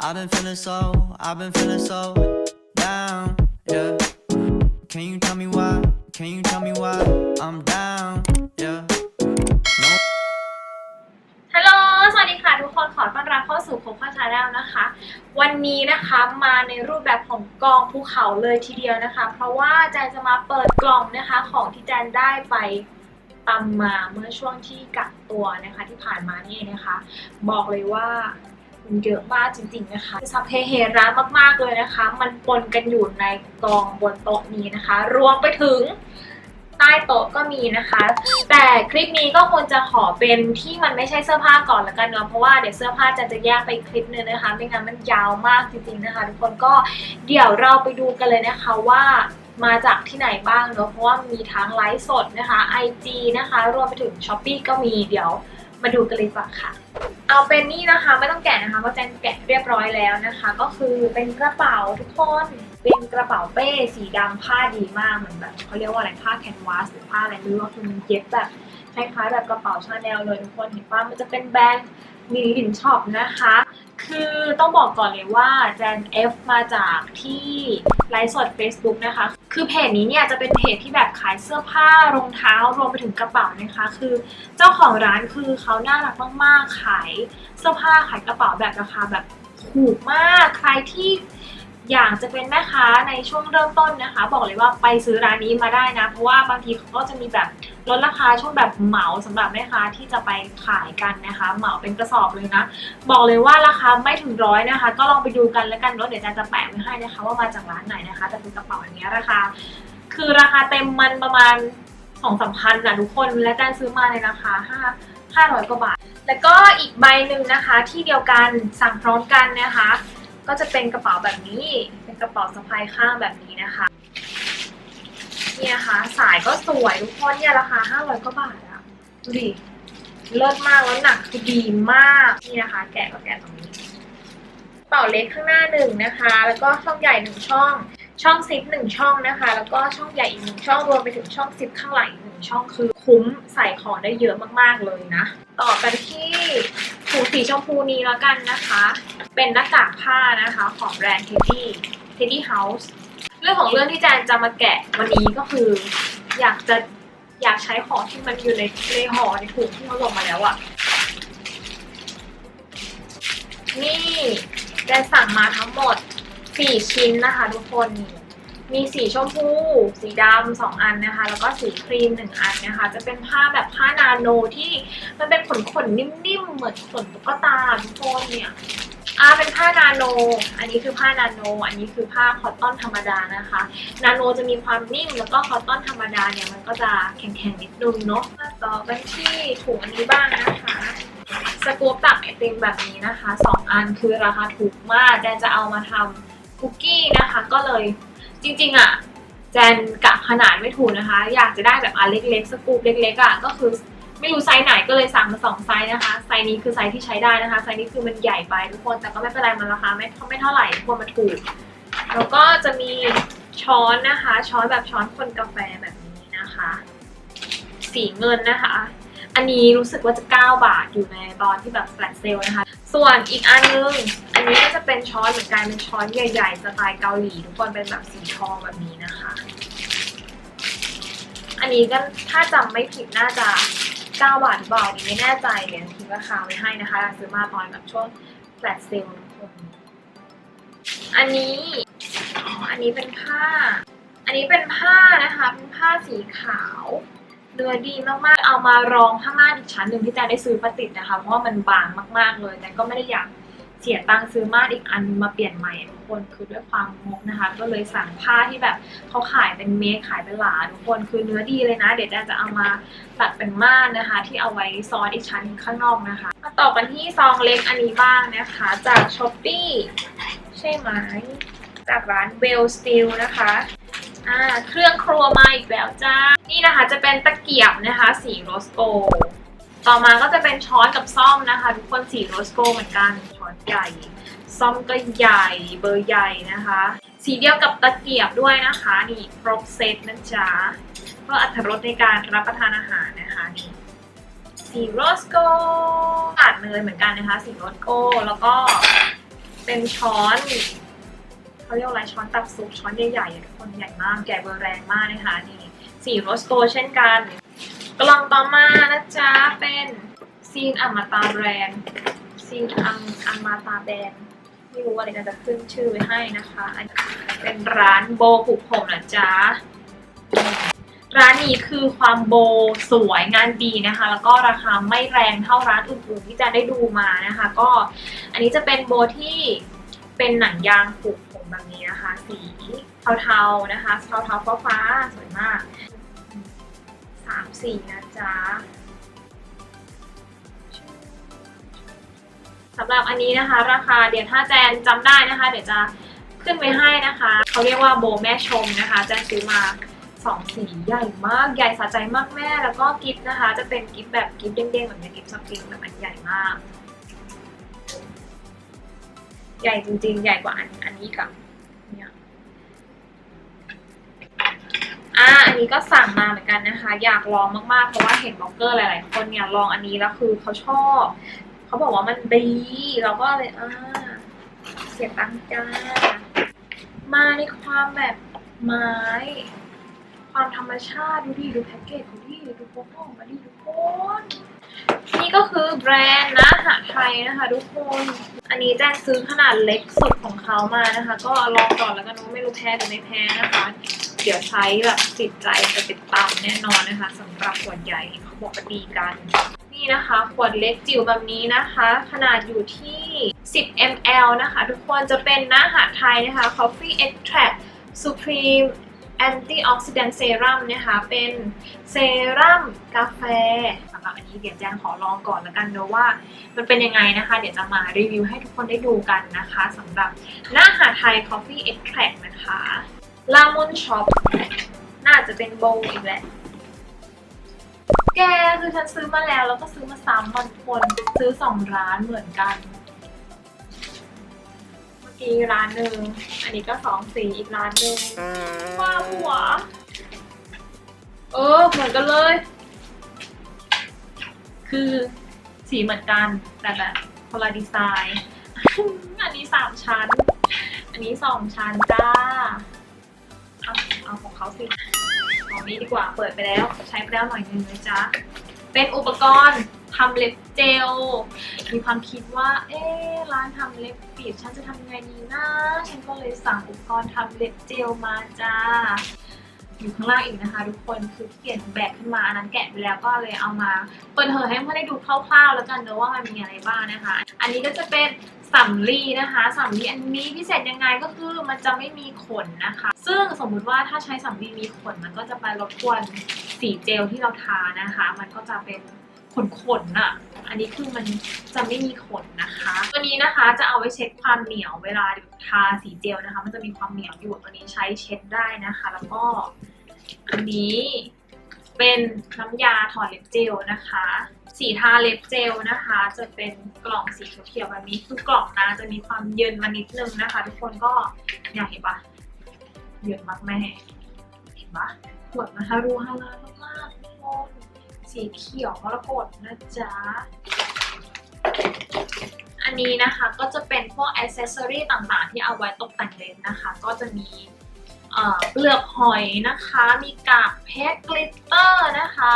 I've been feeling so, I've been feeling so down, yeah. Can you tell me why? Can you tell me why I'm down, yeah? No ฮัลโหล สวัสดีค่ะทุกคน ขอต้อนรับเข้าสู่โคค่าชาแนลนะคะ วันนี้นะคะมาในรูปแบบของกองภูเขาเลยทีเดียวนะคะ เพราะว่าแจนจะมาเปิดกล่องนะคะของที่แจนได้ไปตำมาเมื่อช่วงที่กักตัวนะคะที่ผ่านมานี่เองนะคะ บอกเลยว่า มันเยอะมากจริง ๆนะคะสัพเพเหระมากๆเลยนะคะ มันปนกันอยู่ในกองบนโต๊ะนี้นะคะ รวมไปถึงใต้โต๊ะก็มีนะคะ แต่คลิปนี้ก็ควรจะขอเป็นที่มันไม่ใช่เสื้อผ้าก่อนละกันเนาะเพราะว่าเดี๋ยวเสื้อผ้าจะจะแยกไปคลิปนึงนะคะ ไม่งั้นมันยาวมากจริงๆนะคะทุกคนก็เดี๋ยวเราไปดูกันเลยนะคะว่ามาจากที่ไหนบ้างเนาะเพราะว่ามีทั้งไลฟ์สดนะคะ IG นะคะ รวมไปถึง s h อ p e e ก็มีเดี๋ยว มาดูกันเลยดีกว่าค่ะ เอาเป็นนี่นะคะไม่ต้องแกะนะคะเพราแจนแกะเรียบร้อยแล้วนะคะ ก็คือเป็นกระเป๋าทุกคนเป็นกระเป๋าเป้สีดำผ้าดีมากเหมือนแบบเขาเรียกว่าอะไรผ้าแคนวาสหรือผ้าอะไรไม่รู้ว่าคือมันเย็บแบบคล้ายๆแบบกระเป๋าชาแนลเลยทุกคนเห็นว่ามันจะเป็นแบรนด์มิลินช็อปนะคะ คือต้องบอกก่อนเลยว่าแจน F มาจากที่ไลฟ์สด Facebook นะคะ คือเพจนี้เนี่ยจะเป็นเพจที่แบบขายเสื้อผ้ารองเท้ารวมไปถึงกระเป๋านะคะ คือเจ้าของร้านคือเขาน่ารักมากๆ ขายเสื้อผ้าขายกระเป๋าแบบราคาแบบถูกมาก ใครที่อยากจะเป็นแม่ค้าในช่วงเริ่มต้นนะคะ บอกเลยว่าไปซื้อร้านนี้มาได้นะ เพราะว่าบางทีเขาก็จะมีแบบ ลดราคาช่วงแบบเหมาสำหรับแม่ค้าที่จะไปขายกันนะคะ เหมาเป็นกระสอบเลยนะ บอกเลยว่าราคาไม่ถึงร้อยนะคะ ก็ลองไปดูกันแล้วกันเนาะเดี๋ยวจารย์จะแปะไว้ให้นะคะ ว่ามาจากร้านไหนนะคะ แต่เป็นกระเป๋าอันเนี้ยราคา คือราคาเต็มมันประมาณสองสามพันนะทุกคนและอาจารซื้อมาในราคาห้าห้าร้อยกว่าบาท แล้วก็อีกใบหนึ่งนะคะ ที่เดียวกันสั่งพร้อมกันนะคะ ก็จะเป็นกระเป๋าแบบนี้ เป็นกระเป๋าสะพายข้างแบบนี้นะคะ เนี่ยนะคะสายก็สวยทุกคนเนี่ยราคาห้าร้อยกว่าบาทอะดูดิเลิศมากแล้วหนักคือดีมากนี่นะคะ แกะก็แกะตรงนี้เป๋าเล็กข้างหน้าหนึ่งนะคะ แล้วก็ช่องใหญ่หนึ่งช่อง ช่องซิปหนึ่งช่องนะคะ แล้วก็ช่องใหญ่อีกหนึ่งช่องรวมไปถึงช่องซิปข้างหลังอีกหนึ่งช่องคือคุ้มใส่ของได้เยอะมากๆเลยนะ ต่อกันที่ถุงสีชมพูนี้แล้วกันนะคะ เป็นหน้ากากผ้านะคะ ของแบรนด์ Teddy Teddy House รื่องของเรื่องที่แจนจะมาแกะวันนี้ก็คือ อยากจะอยากใช้ของที่มันอยู่ในในห่อในถุงที่เขาส่งมาแล้วอะนี่แจนสั่งมาทั้งหมดสี่ชิ้นนะคะ ทุกคนมีสีชมพู สีดำสองอันนะคะ แล้วก็สีครีมหนึ่งอันนะคะ จะเป็นผ้าแบบผ้านาโนที่มันเป็นขนขนนิ่มๆ เหมือนขนตุ๊กตาทุกคนเนี่ย อ่าเป็นผ้านาโน อันนี้คือผ้านาโน อันนี้คือผ้าคอตตอนธรรมดานะคะ นาโนจะมีความนิ่มแล้วก็คอตตอนธรรมดาเนี่ยมันก็จะแข็งๆนิดนึงเนาะมาต่อกันที่ถุงอันนี้บ้างนะคะสกู๊ปตักไอติมแบบนี้นะคะสองอันคือราคาถูกมากแจนจะเอามาทำคุกกี้นะคะ ก็เลยจริงๆอะแจนกะขนาดไม่ถูกนะคะ อยากจะได้แบบอันเล็กๆ สกู๊ปเล็กๆอะก็คือ ไม่รู้ไซส์ไหนก็เลยสั่งมาสองไซส์นะคะ ไซส์นี้คือไซส์ที่ใช้ได้นะคะ ไซส์นี้คือมันใหญ่ไปทุกคน แต่ก็ไม่เป็นไรมันราคาไม่ไม่เท่าไหร่ทุกคนมันถูก แล้วก็จะมีช้อนนะคะ ช้อนแบบช้อนคนกาแฟแบบนี้นะคะ สีเงินนะคะ อันนี้รู้สึกว่าจะ 9 บาทอยู่ในตอนที่แบบแฟลชเซลนะคะ ส่วนอีกอันนึง อันนี้ก็จะเป็นช้อนเหมือนกัน เป็นช้อนใหญ่ๆสไตล์เกาหลีทุกคนเป็นแบบสีทองแบบนี้นะคะ อันนี้ก็ถ้าจำไม่ผิดน่าจะ 9 บาทหรือเปล่าอันนี้ไม่แน่ใจเดี๋ยวทิ้งราคาไว้ให้นะคะซื้อมาตอนแบบช่วงแฟลชเซลล์นะคุณอันนี้อ๋ออันนี้เป็นผ้า อันนี้เป็นผ้านะคะ เป็นผ้าสีขาวเนื้อดีมากๆ เอามารองผ้าม่านอีกชั้นหนึ่งที่แจนได้ซื้อมาติดนะคะ เพราะว่ามันบางมากๆเลยแต่ก็ไม่ได้อยาก เสียตังค์ซื้อม่านอีกอันมาเปลี่ยนใหม่ทุกคนคือด้วยความงกนะคะ ก็เลยสั่งผ้าที่แบบเขาขายเป็นเมคขายเป็นหลาทุกคนคือเนื้อดีเลยนะ เดี๋ยวแจจะเอามาตัดเป็นม่านนะคะ ที่เอาไว้ซ้อนอีกชั้นข้างนอกนะคะมาต่อกันที่ซองเล็กอันนี้บ้างนะคะ จากช้อปปี้ใช่ไหมจากร้านเบลสตีลนะคะอ่าเครื่องครัวมาอีกแล้วจ้านี่นะคะจะเป็นตะเกียบนะคะ สีโรสโก ต่อมาก็จะเป็นช้อนกับซ่อมนะคะ ทุกคนสีโรสโกเหมือนกันช้อนใหญ่ ซ่อมก็ใหญ่เบอร์ใหญ่นะคะ สีเดียวกับตะเกียบด้วยนะคะ นี่ครบเซตนะจ๊ะเพื่ออรรถรสในการรับประทานอาหารนะคะนี่สีโรสโกตัดเนยเหมือนกันนะคะ สีโรสโกแล้วก็เป็นช้อนเขาเรียกว่าอะไรช้อนตักซุปช้อนใหญ่ๆทุกคนใหญ่มากแกะเบอร์แรงมากนะคะนี่สีโรสโกเช่นกัน กล่องต่อมานะจ๊ะ เป็นซีนอัมตาแบรนด์ซีนอัมอัมตาแบรนด์ไม่รู้ว่าอะไรจะขึ้นชื่อไว้ให้นะคะอันเป็นร้านโบผูกผมนะจ๊ะร้านนี้คือความโบสวยงานดีนะคะ แล้วก็ราคาไม่แรงเท่าร้านอื่นๆที่จะได้ดูมานะคะ ก็อันนี้จะเป็นโบที่เป็นหนังยางผูกผมแบบนี้นะคะ สีเทาๆนะคะเทาๆฟ้าๆสวยมาก สามสีนะจ๊ะสำหรับอันนี้นะคะ ราคาเดี๋ยวถ้าแจนจำได้นะคะ เดี๋ยวจะขึ้นไว้ให้นะคะ เขาเรียกว่าโบแม่ชมนะคะแจนซื้อมาสองสีใหญ่มากใหญ่สะใจมากแม่แล้วก็กิฟต์นะคะ จะเป็นกิฟต์แบบกิฟต์เด้งๆแบบนี้กิฟต์สปริงแบบอันใหญ่มาก ใหญ่จริงๆ ใหญ่กว่าอันอันนี้กับเนี่ย อ่าอันนี้ก็สั่งมาเหมือนกันนะคะ อยากลองมากๆ เพราะว่าเห็นบล็อกเกอร์หลายๆ คนเนี่ยลองอันนี้แล้วคือเขาชอบเขาบอกว่ามันดีเราก็เลยอ่าเสียตังค์จ้ามาในความแบบไม้ ความธรรมชาติดูดิดูแพ็กเกจดูดิดูโปรโมทมาดิทุกคนนี่ก็คือแบรนด์นะหาไทยนะคะ ทุกคน อันนี้แจ้งซื้อขนาดเล็กสุดของเขามานะคะ ก็ลองก่อนแล้วกันว่าไม่รู้แพ้หรือไม่แพ้นะคะ เดี๋ยวใช้แบบติดใจจะติดตามแน่นอนนะคะสำหรับขวดใหญ่เขาบอกว่าดีกัน นี่นะคะขวดเล็กจิ๋วแบบนี้นะคะ ขนาดอยู่ที่ 10 ml นะคะ ทุกคนจะเป็นน้าหาไทยนะคะ Coffee Extract Supreme Antioxidant Serum นะคะ เป็นเซรั่มกาแฟสำหรับอันนี้เดี๋ยวแจงขอลองก่อนแล้วกันเนอะว่า มันเป็นยังไงนะคะ เดี๋ยวจะมารีวิวให้ทุกคนได้ดูกันนะคะสำหรับหน้าหาไทย Coffee Extract นะคะ ลามอนช็อปน่าจะเป็นโบอีกแหละ แกคือฉันซื้อมาแล้วแล้วก็ซื้อมาซ้ำมันคนซื้อสองร้านเหมือนกัน เมื่อกี้ร้านหนึ่งอันนี้ก็สองสีอีกร้านหนึ่งว้าหัว เออ เหมือนกันเลย คือสีเหมือนกัน แต่แบบคนละดีไซน์ อันนี้สามชั้น อันนี้สองชั้นจ้า เอาของเขาสิของนี้ดีกว่าเปิดไปแล้ว ใช้ไปแล้วหน่อยนึงเลยจ้าเป็นอุปกรณ์ทำเล็บเจล มีความคิดว่า เอ๊ร้านทำเล็บปิด ฉันจะทำยังไงดีนะ ฉันก็เลยสั่งอุปกรณ์ทำเล็บเจลมาจ้า อยู่ข้างล่างอีกนะคะ ทุกคน คือเขียนแบบขึ้นมาอันนั้นแกะไปแล้วก็เลยเอามา เปิดเผยให้เพื่อนได้ดูคร่าวๆ แล้วกันเนอะว่ามันมีอะไรบ้างนะคะ อันนี้ก็จะเป็น สำลีนะคะสำลีอันนี้พิเศษยังไงก็คือมันจะไม่มีขนนะคะ ซึ่งสมมุติว่าถ้าใช้สำลีมีขนมันก็จะไปรบกวนสีเจลที่เราทานะคะ มันก็จะเป็นขนๆน่ะอันนี้คือมันจะไม่มีขนนะคะ ตัวนี้นะคะจะเอาไว้เช็ดความเหนียวเวลาทาสีเจลนะคะ มันจะมีความเหนียวอยู่ตัวนี้ใช้เช็ดได้นะคะ แล้วก็อันนี้ เป็นน้ำยาถอดเล็บเจลนะคะ สีทาเล็บเจลนะคะ จะเป็นกล่องสีเขียวๆแบบนี้คือกล่องนะจะมีความเย็นมานิดนึงนะคะ ทุกคนก็อยากเห็นปะเย็นมากแม่เห็นปะขวดนะคะรูฮาลาลมากทุกคนสีเขียวมรกตนะจ๊ะอันนี้นะคะก็จะเป็นพวกอ c เซสซอรี่ต่างๆ ที่เอาไว้ตกแต่งเล็บนะคะ ก็จะมี เปลือกหอยนะคะ มีกากเพชรกลิตเตอร์นะคะ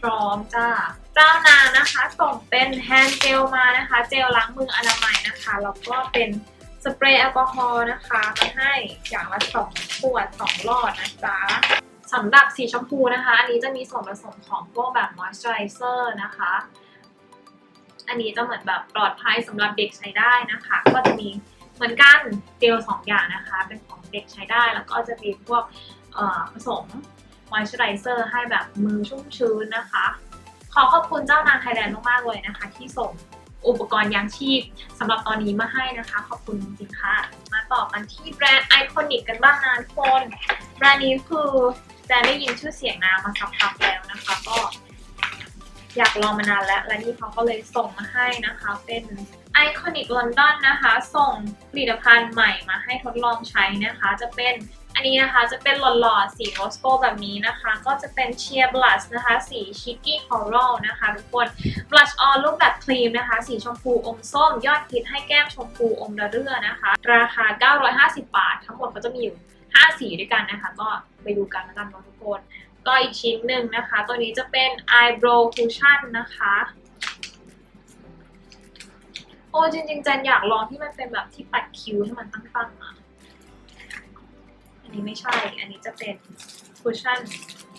พร้อมจ้าเจ้านางนะคะ ส่งเป็นแฮนด์เจลมานะคะ เจลล้างมืออนามัยนะคะแล้วก็เป็นสเปรย์แอลกอฮอล์นะคะมาให้อย่างละสองขวดสองหลอดนะจ๊ะสำหรับสีชมพูนะคะ อันนี้จะมีส่วนผสมของพวกแบบมอยส์เจอไรเซอร์นะคะ อันนี้จะเหมือนแบบปลอดภัยสำหรับเด็กใช้ได้นะคะ ก็จะมีเหมือนกันเจลสองอย่างนะคะ เป็น เด็กใช้ได้ แล้วก็จะมีพวกผสมมอยส์เจอไรเซอร์ให้แบบมือชุ่มชื้นนะคะ ขอขอบคุณเจ้านางไทยแลนด์มากๆเลยนะคะ ที่ส่งอุปกรณ์ยางชีพสำหรับตอนนี้มาให้นะคะ ขอบคุณจริงๆค่ะ มาต่อกันที่แบรนด์ไอคอนิกกันบ้างนะทุกคนแบรนด์นี้คือแจนได้ยินชื่อเสียงนามมาสักพักแล้วนะคะ ก็อยากลองมานานแล้ว และนี่เขาก็เลยส่งมาให้นะคะ เป็น Iconic London นนะคะ ส่งผลิตภัณฑ์ใหม่มาให้ทดลองใช้นะคะ จะเป็นอันนี้นะคะจะเป็นหลอดๆสีโรสโกแบบนี้นะคะ ก็จะเป็นเชียร์บลัชนะคะสีชิคกี้คอรัลนะคะทุกคนบลัชออนรูปแบบครีมนะคะ สีชมพูอมส้ม ยอดฮิตให้แก้มชมพูอมระเรื่อนะคะ ราคา 950 บาท ทั้งหมดก็จะมีอยู่ 5 สีด้วยกันนะคะ ก็ไปดูกันแล้วกันเนาะทุกคน ก็อีกชิ้นหนึ่งนะคะ ตัวนี้จะเป็น eyebrow cushion นะคะ โอ้จริงๆจันอยากลองที่มันเป็นแบบที่ปัดคิ้วให้มันตั้งๆอะอันนี้ไม่ใช่ อันนี้จะเป็นคุชชั่น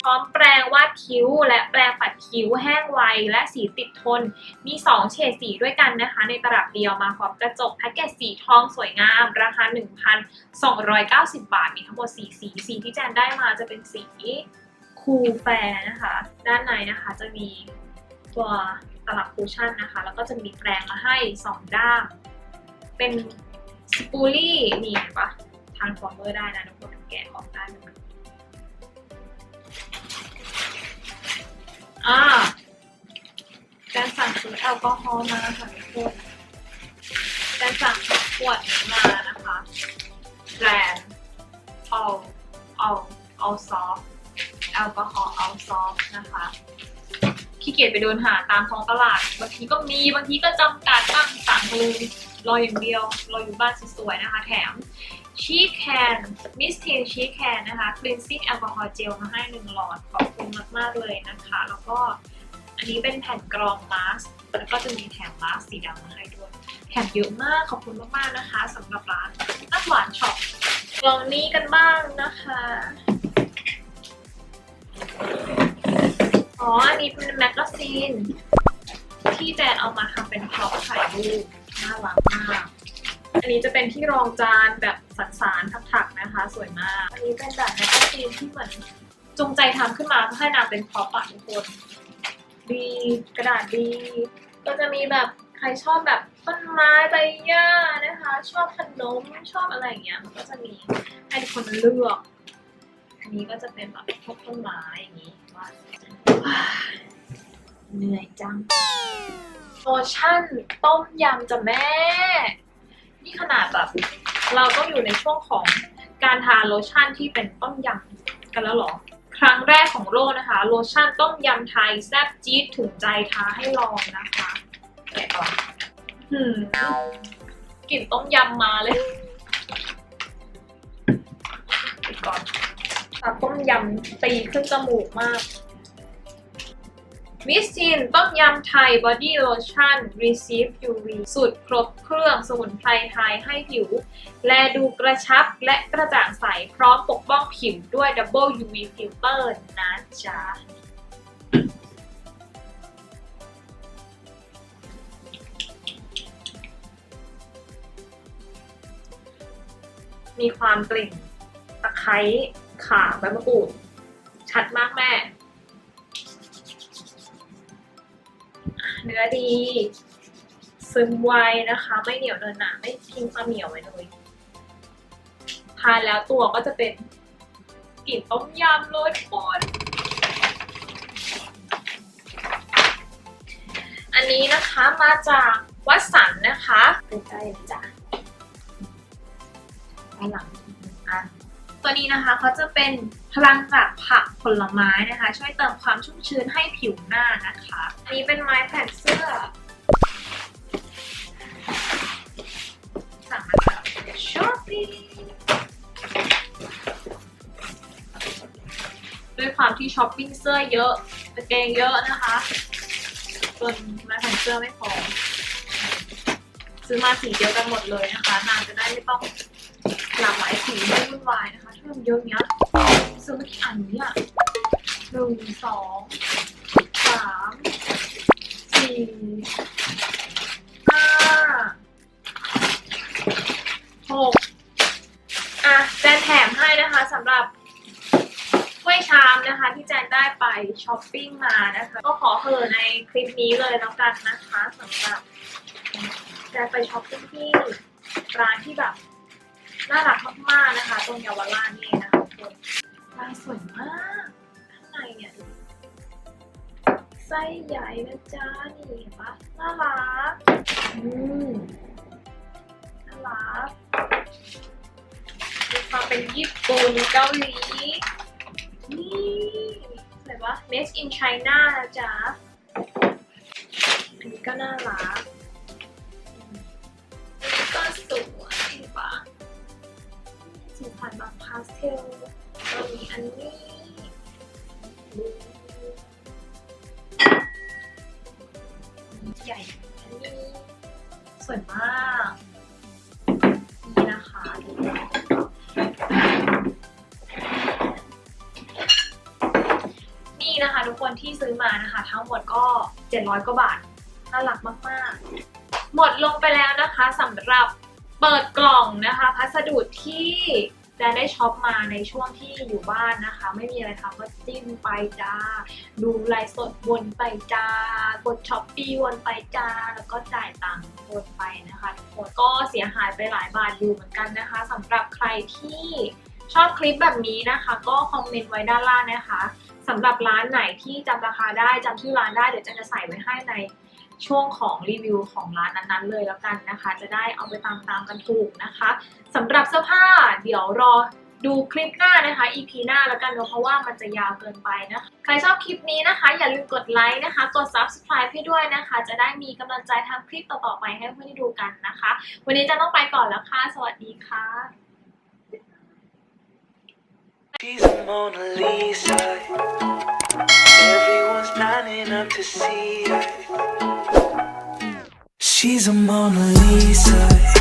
พร้อมแปรงวาดคิ้ว และแปรงปัดคิ้วแห้งไว และสีติดทน มี 2 เฉดสีด้วยกันนะคะ ในตลับเดียวมาพร้อมกระจกแพ็กเกจสีทองสวยงาม ราคา 1,290 บาท มีทั้งหมด 4 สี สีที่แจนได้มาจะเป็นสีคูลแฟร์นะคะ ด้านในนะคะจะมีตัว ตลับคุชชั่นนะคะ แล้วก็จะมีแปรงมาให้ 2 ด้าม เป็นสปูลี่นี่เห็นปะทานฟอร์เมอร์ได้นะทุกคนแกะออกได้เลยอ่าการสั่งซื้อแอลกอฮอล์มาค่ะทุกคนการสั่งขวดนี้มานะคะแบรนด์ all all all soft แอลกอฮ กียจไปเดินหาตามท้องตลาด บางทีก็มีบางทีก็จำกัดบ้างสั่งเลยรออย่างเดียว รออยู่บ้านสวยๆนะคะ แถมชีสแคนมิสทีนชีสแคนนะคะ cleansing แอลกอฮอล์เจลมาให้หนึ่งหลอดขอบคุณมากๆเลยนะคะ แล้วก็อันนี้เป็นแผ่นกรองมาสก์แล้วก็จะมีแถมมาสก์สีดำมาให้ด้วยแถมเยอะมากขอบคุณมากๆนะคะสำหรับร้านน้ำหวานช็อปลองนี้กันบ้างนะคะ อ๋อ อันนี้เป็นแมกกาซีน ที่แจนเอามาทำเป็นพร็อพถ่ายรูปน่ารักมาก อันนี้จะเป็นที่รองจานแบบสันสานถักๆนะคะ สวยมาก อันนี้เป็นแบบแมกกาซีนที่เหมือนจงใจทำขึ้นมาเพื่อให้นางเป็นพร็อพอะทุกคน ดีกระดาษดี ก็จะมีแบบใครชอบแบบต้นไม้ใบหญ้านะคะ ชอบขนมชอบอะไรอย่างเงี้ยมันก็จะมีให้ทุกคนเลือก อันนี้ก็จะเป็นแบบพวกต้นไม้อย่างนี้ว่า เหนื่อยจังโลชั่นต้มยำจ้ะแม่ นี่ขนาดแบบเราต้องอยู่ในช่วงของการทาโลชั่นที่เป็นต้มยำกันแล้วหรอ ครั้งแรกของโลกนะคะ โลชั่นต้มยำไทยแซ่บจี๊ดถึงใจท้าให้ลองนะคะแกะก่อนหืมกลิ่นต้มยำมาเลยก่อนตัต้มยำตีขึ้นจมูกมาก มิสซินต้มยำไทยบอดี้โลชั่น Receive UV สูตรครบเครื่องสมุนไพรไทยให้ผิว แลดูกระชับและกระจ่างใส พร้อมปกป้องผิวด้วย Double UV Filter นะจ๊ะมีความกลิ่นตะไคร้ข่าใบมะกรูด ชัดมากแม่ อดี ซึมไวนะคะ ไม่เหนียวเนินหนาไม่ทิ้งความเหนียวไว้เลยทานแล้วตัวก็จะเป็นกลิ่นต้มยำเลยทุกคนอันนี้นะคะมาจากวัดสันนะคะใกล้ๆเลยจ้ะด้านหลังอะตัวนี้นะคะเขาจะเป็น พลังจากผักผลไม้นะคะ ช่วยเติมความชุ่มชื้นให้ผิวหน้านะคะอันนี้เป็นไม้แผ่นเสื้อสั่งมาจากช้อปปี้ด้วยความที่ช้อปปิ้งเสื้อเยอะกางเกงเยอะนะคะจนไม้แผ่นเสื้อไม่พอซื้อมาสีเดียวกันหมดเลยนะคะนางจะได้ไม่ต้องหลากหลายสีไม่วุ่นวายนะคะที่มันเยอะเนี้ย ซื้อมากี่อันเนี่ยหนึ่งสองสามสี่ห้าหกอะแจนแถมให้นะคะสำหรับถ้วยชามนะคะ ที่แจนได้ไปช้อปปิ้งมานะคะ ก็ขอเหอในคลิปนี้เลยแล้วกันนะคะสำหรับแจนไปช้อปปิ้งที่ร้านที่แบบน่ารักมากๆนะคะ ตรงเยาวราชนี่นะคะทุกคน ลายสวยมาก ข้างในเนี่ยดูไส้ใหญ่นะจ๊ะนี่เห็นปะน่ารักอืมน่ารักดูความเป็นญี่ปุ่นเกาหลีนี่สวยปะ Made in China นะจ๊ะอันนี้ก็น่ารัก 700 กว่าบาท น่ารักมาก ๆ หมดลงไปแล้วนะคะสำหรับเปิดกล่องนะคะ พัสดุที่แดนได้ช็อปมาในช่วงที่อยู่บ้านนะคะ ไม่มีอะไรทำก็จิ้มไปจ้า ดูไลฟ์สดวนไปจ้ากดช้อปปี้วนไปจ้า แล้วก็จ่ายตังค์วนไปนะคะทุกคนก็เสียหายไปหลายบาทอยู่เหมือนกันนะคะสำหรับใครที่ชอบคลิปแบบนี้นะคะ ก็คอมเมนต์ไว้ด้านล่างนะคะ สำหรับร้านไหนที่จำราคาได้จำชื่อร้านได้เดี๋ยวจะจะใส่ไว้ให้ในช่วงของรีวิวของร้านนั้นๆเลยแล้วกันนะคะ จะได้เอาไปตามตามๆกันถูกนะคะสำหรับเสื้อผ้าเดี๋ยวรอดูคลิปหน้านะคะ EP หน้าแล้วกันเนอะเพราะว่ามันจะยาวเกินไปนะคะ ใครชอบคลิปนี้นะคะ อย่าลืมกดไลค์นะคะ กด subscribe ให้ด้วยนะคะ จะได้มีกำลังใจทำคลิปต่อๆไปให้เพื่อนได้ดูกันนะคะ วันนี้จะต้องไปก่อนแล้วค่ะ สวัสดีค่ะ She's a Mona Lisa. Everyone's lining up to see her. She's a Mona Lisa.